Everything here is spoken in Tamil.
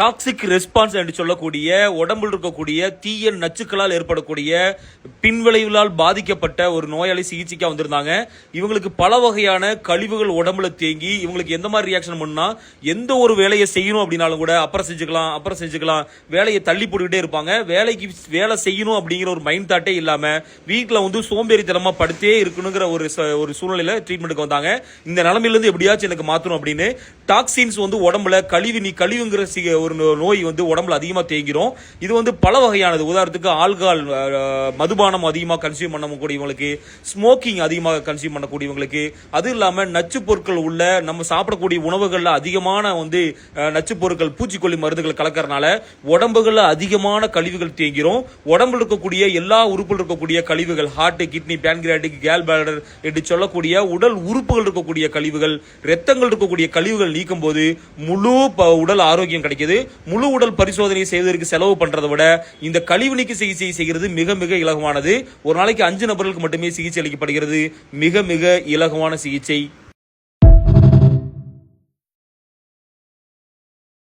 டாக்ஸிக் ரெஸ்பான்ஸ் என்று சொல்லக்கூடிய உடம்பில் இருக்கக்கூடிய தீய நச்சுக்களால் ஏற்படக்கூடிய பின்விளைவுகளால் பாதிக்கப்பட்ட ஒரு நோயாளி சிகிச்சைக்காக வந்திருந்தாங்க. இவங்களுக்கு பல வகையான கழிவுகள் உடம்புல தேங்கி இவங்களுக்கு எந்த மாதிரி ரியாக்ஷன் பண்ணால் எந்த ஒரு வேலையை செய்யணும் அப்படின்னாலும் கூட அப்புறம் செஞ்சுக்கலாம் அப்புறம் செஞ்சுக்கலாம். வேலையை தள்ளி போட்டுக்கிட்டே இருப்பாங்க. வேலைக்கு வேலை செய்யணும் அப்படிங்கிற ஒரு மைண்ட் தாட்டே இல்லாமல் வீட்டில் வந்து சோம்பேறித்தனமாக படுத்தே இருக்கணுங்கிற ஒரு ச- ஒரு சூழ்நிலையில் ட்ரீட்மெண்ட்டுக்கு வந்தாங்க. இந்த நிலமையிலேருந்து எப்படியாச்சும் எனக்கு மாற்றணும் அப்படின்னு டாக்ஸின்ஸ் வந்து உடம்புல கழிவு நீ கழிவுங்கிற ஒரு நோ- நோய் வந்து உடம்புல அதிகமாக தேங்கிரும் இது வந்து பல வகையானது. உதாரணத்துக்கு ஆல்கால் மதுபானம் அதிகமாக கன்சியூம் பண்ணக்கூடியவங்களுக்கு ஸ்மோக்கிங் அதிகமாக கன்சியூம் பண்ணக்கூடியவங்களுக்கு அது இல்லாமல் நச்சு பொருட்கள் உள்ள நம்ம சாப்பிடக்கூடிய உணவுகளில் அதிகமான வந்து நச்சு பொருட்கள் பூச்சிக்கொல்லி மருந்துகள் கலக்கறனால உடம்புகளில் அதிகமான கழிவுகள் தேங்கிரும் உடம்புல இருக்கக்கூடிய எல்லா உறுப்புகள் இருக்கக்கூடிய கழிவுகள் heart kidney pancreatic gall bladder என்று சொல்லக்கூடிய உடல் உறுப்புகள் இருக்கக்கூடிய கழிவுகள் ரத்தங்கள் இருக்கக்கூடிய கழிவுகள் நீக்கும் போது முழு ப- உடல் ஆரோக்கியம் கிடைக்கிது. முழு உடல் பரிசோதனை செய்வதற்கு செலவு பண்றதை விட இந்த கழிவு நீக்க சிகிச்சை செய்கிறது மிக மிக இலகுவானது. ஒரு நாளைக்கு அஞ்சு நபர்களுக்கு மட்டுமே சிகிச்சை அளிக்கப்படுகிறது. மிக மிக இலகுவான சிகிச்சை.